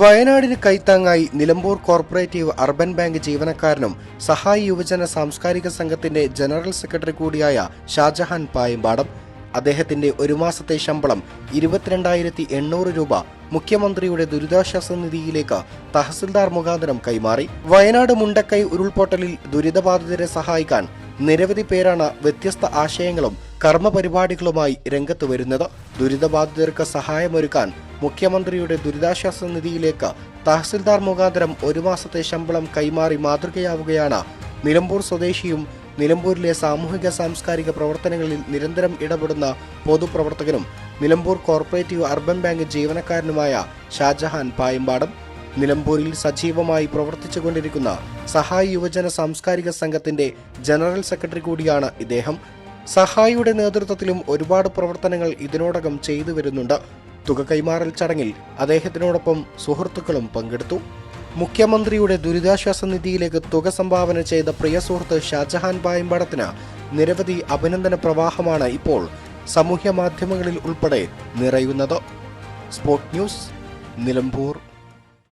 വയനാടിന് കൈത്താങ്ങായി Nilambur corporative urban bank ജീവനക്കാരനും സഹായി യുവജന സാംസ്കാരിക സംഘത്തിന്റെ ജനറൽ സെക്രട്ടറി കൂടിയായ ഷാജഹാൻ പായമ്പാടം. അദ്ദേഹത്തിന്റെ ഒരു മാസത്തെ ശമ്പളം ഇരുപത്തിരണ്ടായിരത്തി എണ്ണൂറ് രൂപ മുഖ്യമന്ത്രിയുടെ ദുരിതാശ്വാസ നിധിയിലേക്ക് തഹസിൽദാർ മുഖാന്തരം കൈമാറി. വയനാട് മുണ്ടക്കൈ ഉരുൾപൊട്ടലിൽ ദുരിതബാധിതരെ സഹായിക്കാൻ നിരവധി പേരാണ് വ്യത്യസ്ത ആശയങ്ങളും കർമ്മപരിപാടികളുമായി രംഗത്ത് വരുന്നത്. ദുരിതബാധിതർക്ക് സഹായമൊരുക്കാൻ മുഖ്യമന്ത്രിയുടെ ദുരിതാശ്വാസ നിധിയിലേക്ക് തഹസിൽദാർ മുഖാന്തരം ഒരു മാസത്തെ ശമ്പളം കൈമാറി മാതൃകയാവുകയാണ്. നിലമ്പൂർ സ്വദേശിയും നിലമ്പൂരിലെ സാമൂഹിക സാംസ്കാരിക പ്രവർത്തനങ്ങളിൽ നിരന്തരം ഇടപെടുന്ന പൊതുപ്രവർത്തകനും നിലമ്പൂർ കോർപ്പറേറ്റീവ് അർബൻ ബാങ്ക് ജീവനക്കാരനുമായ ഷാജഹാൻ പായമ്പാടം. നിലമ്പൂരിൽ സജീവമായി പ്രവർത്തിച്ചുകൊണ്ടിരിക്കുന്ന സഹായ് യുവജന സാംസ്കാരിക സംഘത്തിന്റെ ജനറൽ സെക്രട്ടറി കൂടിയാണ് ഇദ്ദേഹം. സഹായിയുടെ നേതൃത്വത്തിലും ഒരുപാട് പ്രവർത്തനങ്ങൾ ഇതിനോടകം ചെയ്തു വരുന്നുണ്ട്. തുക കൈമാറൽ ചടങ്ങിൽ അദ്ദേഹത്തിനോടൊപ്പം സുഹൃത്തുക്കളും പങ്കെടുത്തു. മുഖ്യമന്ത്രിയുടെ ദുരിതാശ്വാസ നിധിയിലേക്ക് തുക സംഭാവന ചെയ്ത പ്രിയ സുഹൃത്ത് ഷാജഹാൻ പായമ്പടത്തിന് നിരവധി അഭിനന്ദന പ്രവാഹമാണ് ഇപ്പോൾ സാമൂഹ്യ മാധ്യമങ്ങളിൽ ഉൾപ്പെടെ നിറയുന്നത്. Sport news Nilambur.